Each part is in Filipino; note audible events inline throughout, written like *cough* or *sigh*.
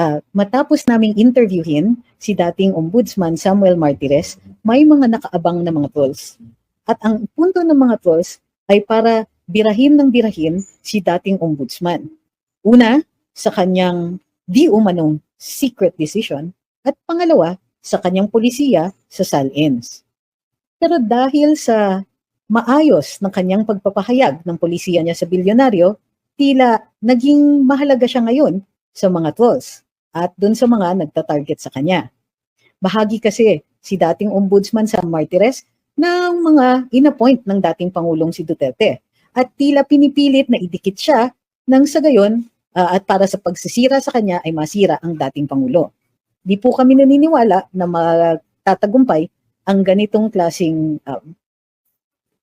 ah, matapos naming interviewin si dating Ombudsman Samuel Martires, may mga nakaabang na mga trolls. At ang punto ng mga trolls ay para birahin ng birahin si dating Ombudsman. Una, sa kanyang di umanong secret decision at pangalawa, sa kanyang polisiya sa SALINS. Pero dahil sa maayos ng kanyang pagpapahayag ng polisiya niya sa bilyonaryo, tila naging mahalaga siya ngayon sa mga trolls at dun sa mga nagtatarget sa kanya. Bahagi kasi si dating ombudsman sa Martires ng mga inappoint ng dating Pangulong si Duterte at tila pinipilit na idikit siya nang sa gayon ah, at para sa pagsisira sa kanya ay masira ang dating Pangulo. Di po kami naniniwala na magtatagumpay ang ganitong klasing um,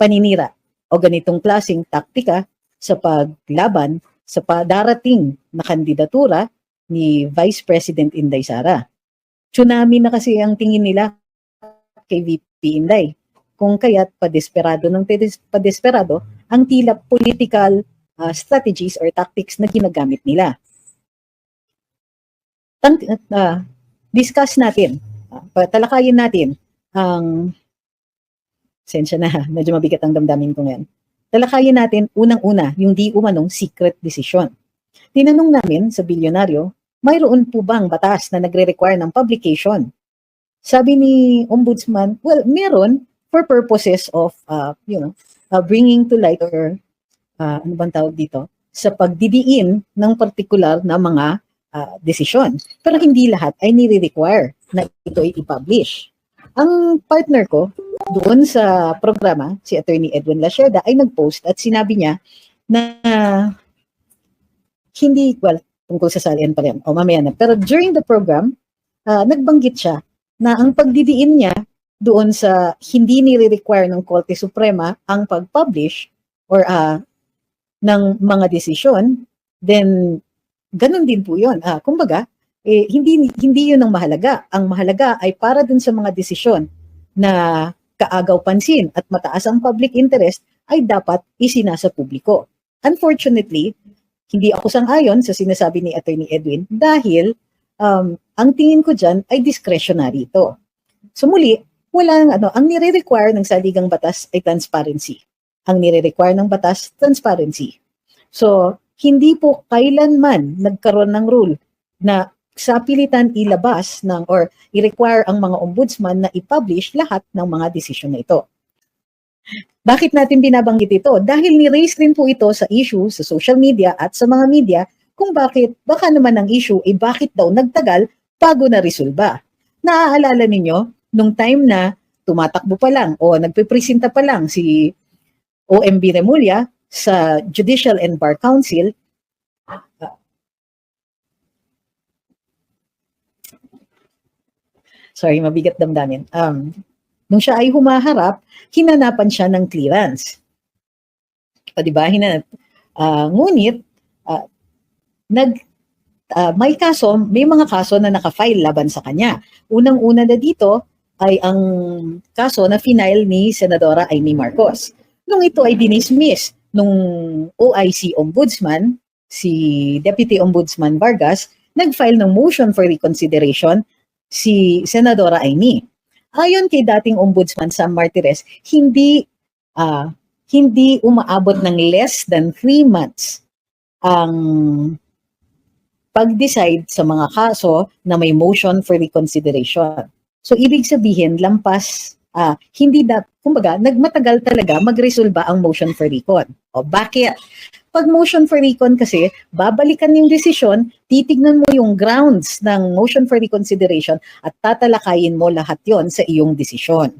paninira o ganitong klasing taktika sa paglaban sa darating na kandidatura ni Vice President Inday Sara. Tsunami na kasi ang tingin nila kay VP Inday. Kung kaya't padesperado ng padesperado ang tila political uh, strategies or tactics na ginagamit nila. Tang, uh, discuss natin, uh, talakayin natin ang sensya na, *laughs* medyo mabigat ang damdamin ko ngayon. Talakayin natin unang-una yung di umanong secret decision. Tinanong namin sa bilyonaryo, mayroon po bang batas na nagre-require ng publication? Sabi ni Ombudsman, well, meron for purposes of, uh, you know, uh, bringing to light or uh, ano bang tawag dito, sa pagdidiin ng partikular na mga uh, desisyon. Pero hindi lahat ay nire-require na ito ay i-publish. Ang partner ko doon sa programa, si Attorney Edwin Lasheda, ay nag-post at sinabi niya na hindi, well, tungkol sa salian pa rin, o mamaya na. Pero during the program, uh, nagbanggit siya na ang pagdidiin niya doon sa hindi nire-require ng Korte Suprema ang pag-publish or uh, ng mga desisyon, then ganun din po yun. Ah, kumbaga, eh, hindi, hindi yun ang mahalaga. Ang mahalaga ay para dun sa mga desisyon na kaagaw pansin at mataas ang public interest ay dapat isinasa publiko. Unfortunately, hindi ako sang-ayon sa sinasabi ni Attorney Edwin dahil um, ang tingin ko dyan ay discretionary ito. So muli, wala ano, ang nire-require ng saligang batas ay transparency. Ang nire-require ng batas, transparency. So, hindi po kailanman nagkaroon ng rule na sa pilitan ilabas ng or i-require ang mga ombudsman na i-publish lahat ng mga desisyon na ito. Bakit natin binabanggit ito? Dahil ni-raise rin po ito sa issue sa social media at sa mga media kung bakit, baka naman ang issue ay bakit daw nagtagal bago na resolba. Naaalala ninyo, nung time na tumatakbo pa lang o nagpipresenta pa lang si OMB Remulla sa Judicial and Bar Council, sorry, mabigat damdamin. Um, nung siya ay humaharap, hinanapan siya ng clearance. O di ba? Hinanap. Uh, ngunit, uh, nag, uh, may kaso, may mga kaso na naka-file laban sa kanya. Unang-una na dito ay ang kaso na final ni Senadora Amy Marcos. Nung ito ay dinismiss nung OIC Ombudsman, si Deputy Ombudsman Vargas, nag-file ng motion for reconsideration si Senadora Amy. Ayon kay dating Ombudsman Sam Martires, hindi uh, hindi umaabot ng less than three months ang pag-decide sa mga kaso na may motion for reconsideration. So, ibig sabihin, lampas, uh, hindi da, kumbaga, nagmatagal talaga magresolba ang motion for recon. O bakit? Pag motion for recon kasi, babalikan yung desisyon, titignan mo yung grounds ng motion for reconsideration at tatalakayin mo lahat yon sa iyong desisyon.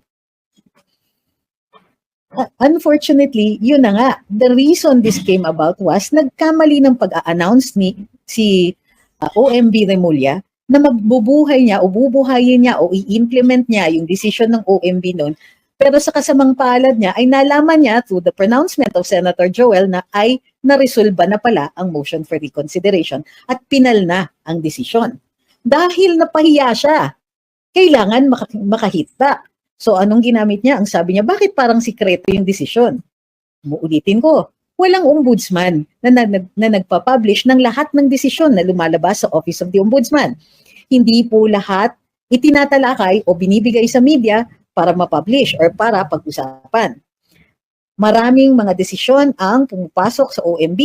Uh, unfortunately, yun na nga. The reason this came about was nagkamali ng pag-a-announce ni si uh, OMB Remulla na magbubuhay niya o bubuhayin niya o i-implement niya yung decision ng OMB noon pero sa kasamang palad niya ay nalaman niya through the pronouncement of Senator Joel na ay naresolba na pala ang motion for reconsideration at pinal na ang desisyon. Dahil napahiya siya, kailangan mak- makahit back. So anong ginamit niya? Ang sabi niya, bakit parang sikreto yung desisyon? Muulitin ko, walang ombudsman na, na, na, na nagpa-publish ng lahat ng desisyon na lumalabas sa Office of the Ombudsman. Hindi po lahat itinatalakay o binibigay sa media para ma-publish or para pag-usapan. Maraming mga desisyon ang pumapasok sa OMB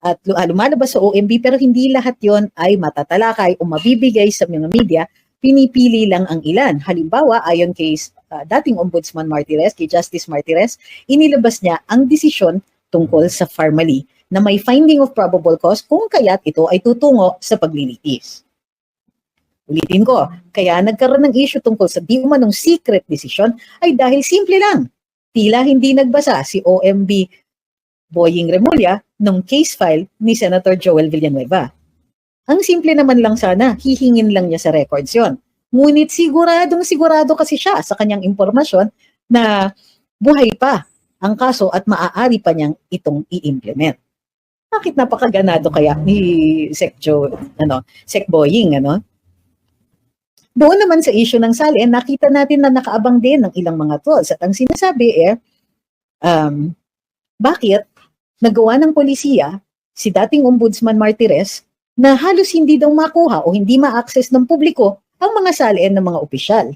at ah, lumalabas sa OMB pero hindi lahat yon ay matatalakay o mabibigay sa mga media, pinipili lang ang ilan. Halimbawa, ayon kay ah, dating Ombudsman Martires, kay Justice Martires, inilabas niya ang desisyon tungkol sa Farmally na may finding of probable cause kung kaya't ito ay tutungo sa paglilitis. Ulitin ko, kaya nagkaroon ng issue tungkol sa di umanong secret decision ay dahil simple lang. Tila hindi nagbasa si OMB Boying Remulla ng case file ni Senator Joel Villanueva. Ang simple naman lang sana, hihingin lang niya sa records yon. Ngunit siguradong sigurado kasi siya sa kanyang impormasyon na buhay pa ang kaso at maaari pa niyang itong i-implement. Bakit napakaganado kaya ni Sec Joe, ano, Sec Boying, ano? Doon naman sa issue ng salin, nakita natin na nakaabang din ng ilang mga tools. At ang sinasabi eh, um, bakit nagawa ng polisiya si dating Ombudsman Martires na halos hindi daw makuha o hindi ma-access ng publiko ang mga salin ng mga opisyal.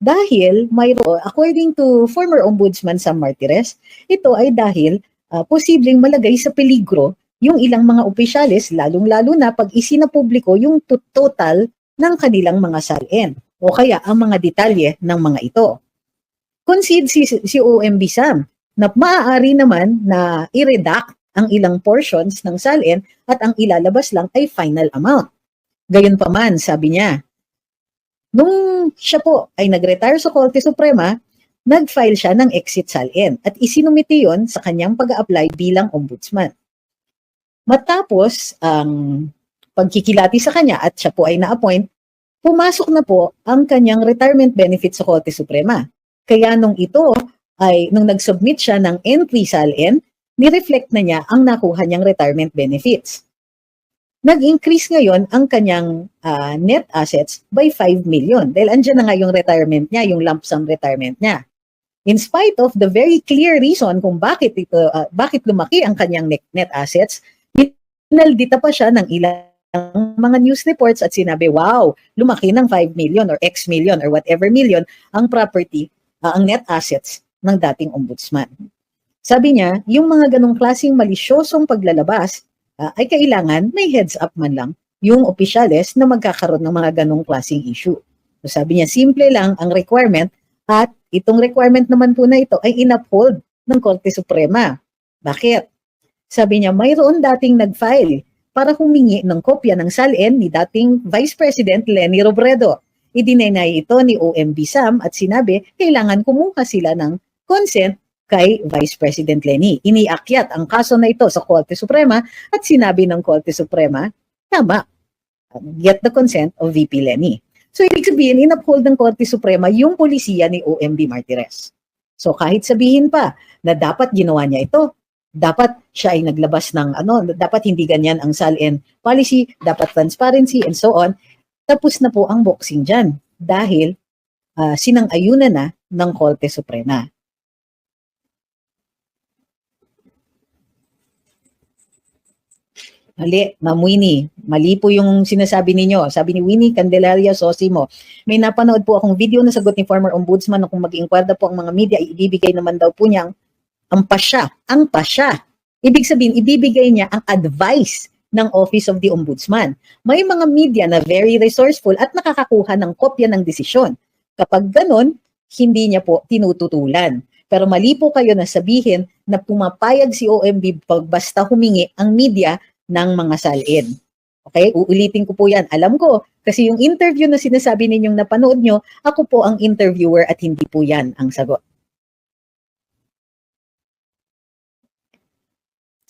Dahil, mayro, according to former Ombudsman Sam Martires, ito ay dahil ah, posibleng malagay sa peligro yung ilang mga opisyalis, lalong-lalo na pag isinapubliko yung to- total ng kanilang mga salin o kaya ang mga detalye ng mga ito. Concede si, si OMB Sam na maaari naman na i-redact ang ilang portions ng salin at ang ilalabas lang ay final amount. Gayunpaman, sabi niya, nung siya po ay nag-retire sa Korte Suprema, nag-file siya ng exit salin at isinumiti yon sa kanyang pag-apply bilang ombudsman. Matapos ang pagkikilati sa kanya at siya po ay na-appoint, pumasok na po ang kanyang retirement benefit sa Korte Suprema. Kaya nung ito ay, nung nag-submit siya ng entry sa LN, ni-reflect na niya ang nakuha niyang retirement benefits. Nag-increase ngayon ang kanyang ah, net assets by 5 million dahil andyan na nga yung retirement niya, yung lump sum retirement niya. In spite of the very clear reason kung bakit ito ah, bakit lumaki ang kanyang net, assets, Naldita pa siya ng ilang mga news reports at sinabi, wow, lumaki ng 5 million or X million or whatever million ang property, ah, ang net assets ng dating ombudsman. Sabi niya, yung mga ganong klaseng malisyosong paglalabas ah, ay kailangan may heads up man lang yung opisyales na magkakaroon ng mga ganong klaseng issue. So sabi niya, simple lang ang requirement at itong requirement naman po na ito ay inuphold ng Korte Suprema. Bakit? Sabi niya, mayroon dating nag-file para humingi ng kopya ng salin ni dating Vice President Lenny Robredo. Idinenay ito ni OMB Sam at sinabi kailangan kumuha sila ng consent kay Vice President Lenny. Iniakyat ang kaso na ito sa Korte Suprema at sinabi ng Korte Suprema, tama, get the consent of VP Lenny. So ibig sabihin, inuphold ng Korte Suprema yung polisiya ni OMB Martires. So kahit sabihin pa na dapat ginawa niya ito, dapat siya ay naglabas ng ano, dapat hindi ganyan ang SALN policy, dapat transparency and so on. Tapos na po ang boxing dyan dahil ah, sinang-ayunan na ng Korte Suprema. Mali, Ma'am Winnie. Mali po yung sinasabi ninyo. Sabi ni Winnie Candelaria Sosimo. May napanood po akong video na sagot ni former ombudsman na kung mag-inquire po ang mga media, ibibigay naman daw po niyang ang pasya, ang pasya. Ibig sabihin, ibibigay niya ang advice ng Office of the Ombudsman. May mga media na very resourceful at nakakakuha ng kopya ng desisyon. Kapag ganun, hindi niya po tinututulan. Pero mali po kayo na sabihin na pumapayag si OMB pag basta humingi ang media ng mga salin. Okay, uulitin ko po yan. Alam ko, kasi yung interview na sinasabi ninyong napanood nyo, ako po ang interviewer at hindi po yan ang sagot.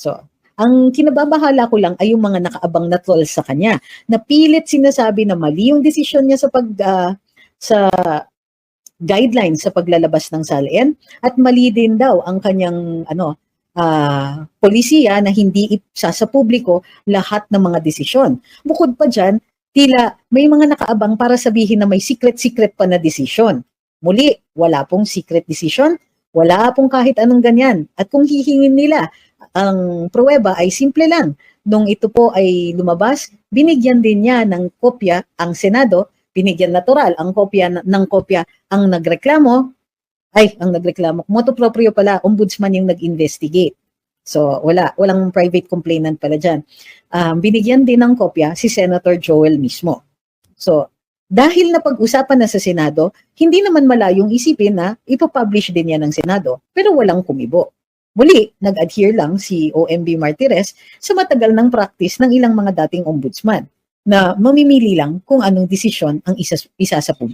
So, ang kinababahala ko lang ay yung mga nakaabang na trolls sa kanya. Napilit sinasabi na mali yung desisyon niya sa pag ah, sa guidelines sa paglalabas ng salin at mali din daw ang kanyang ano ah, polisiya na hindi ipsa sa publiko lahat ng mga desisyon. Bukod pa dyan, tila may mga nakaabang para sabihin na may secret-secret pa na desisyon. Muli, wala pong secret decision, wala pong kahit anong ganyan. At kung hihingin nila, ang pruweba ay simple lang. Nung ito po ay lumabas, binigyan din niya ng kopya ang Senado, binigyan natural ang kopya ng kopya ang nagreklamo, ay, ang nagreklamo, moto proprio pala, ombudsman yung nag-investigate. So, wala, walang private complainant pala dyan. Um, binigyan din ng kopya si Senator Joel mismo. So, dahil napag-usapan na sa Senado, hindi naman malayong isipin na ipapublish din yan ng Senado, pero walang kumibo. Muli, nag-adhere lang si OMB Martires sa matagal ng practice ng ilang mga dating ombudsman na mamimili lang kung anong desisyon ang isa, isa sa publiko.